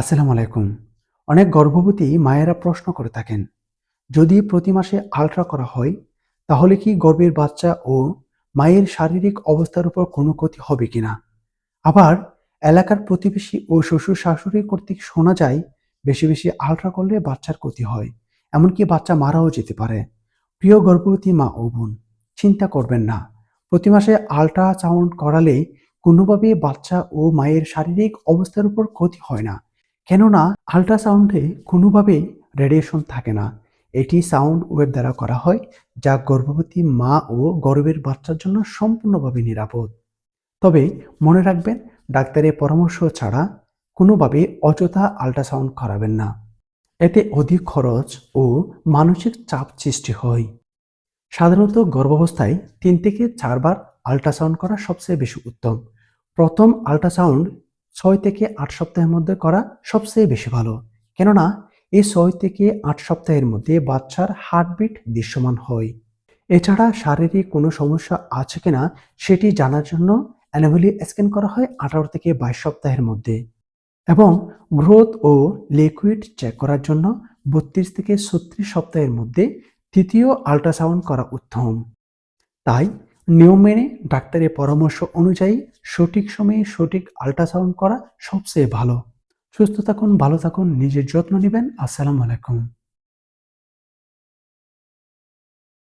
আসসালামু আলাইকুম। অনেক গর্ভবতী মায়েরা প্রশ্ন করে থাকেন, যদি প্রতি মাসে আলট্রা করা হয়, তাহলে কি গর্ভের বাচ্চা ও মায়ের শারীরিক অবস্থার উপর কোনো ক্ষতি হবে কিনা? আবার, এলাকার প্রতিবেশী ও শ্বশুর শাশুড়ি কর্তৃক শোনা যায়, বেশি বেশি আলট্রা করলে বাচ্চার ক্ষতি হয়, এমনকি বাচ্চা মারাও যেতে পারে। প্রিয় গর্ভবতী মা ও বোন, চিন্তা করবেন না। প্রতি মাসে আলট্রাসাউন্ড করালে কোনোভাবে বাচ্চা ও মায়ের শারীরিক অবস্থার উপর ক্ষতি হয় না। কেননা আল্ট্রাসাউন্ডে কোনোভাবেই রেডিয়েশন থাকে না। এটি সাউন্ড ওয়েভ দ্বারা করা হয়, যা গর্ভবতী মা ও গর্ভের বাচ্চার জন্য সম্পূর্ণভাবে নিরাপদ। তবে মনে রাখবেন, ডাক্তারের পরামর্শ ছাড়া কোনোভাবে অযথা আল্ট্রাসাউন্ড করাবেন না। এতে অধিক খরচ ও মানসিক চাপ সৃষ্টি হয়। সাধারণত গর্ভাবস্থায় তিন থেকে চারবার আল্ট্রাসাউন্ড করা সবচেয়ে বেশি উত্তম। প্রথম আল্ট্রাসাউন্ড ছয় থেকে আট সপ্তাহের মধ্যে করা সবচেয়ে বেশি ভালো। কেননা, এই ছয় থেকে আট সপ্তাহের মধ্যে বাচ্চার হার্টবিট দৃশ্যমান হয়। এছাড়া শারীরিক কোনো সমস্যা আছে কিনা সেটি জানার জন্য অ্যানোভেলি স্ক্যান করা হয় আঠারো থেকে বাইশ সপ্তাহের মধ্যে। এবং গ্রোথ ও লিকুইড চেক করার জন্য বত্রিশ থেকে ছত্রিশ সপ্তাহের মধ্যে তৃতীয় আল্ট্রাসাউন্ড করা উত্তম। তাই নিয়ম মেনে ডাক্তারের পরামর্শ অনুযায়ী সঠিক সময়ে সঠিক আল্ট্রাসাউন্ড করা সবচেয়ে ভালো। সুস্থ থাকুন, ভালো থাকুন, নিজের যত্ন নেবেন। আসসালামু আলাইকুম।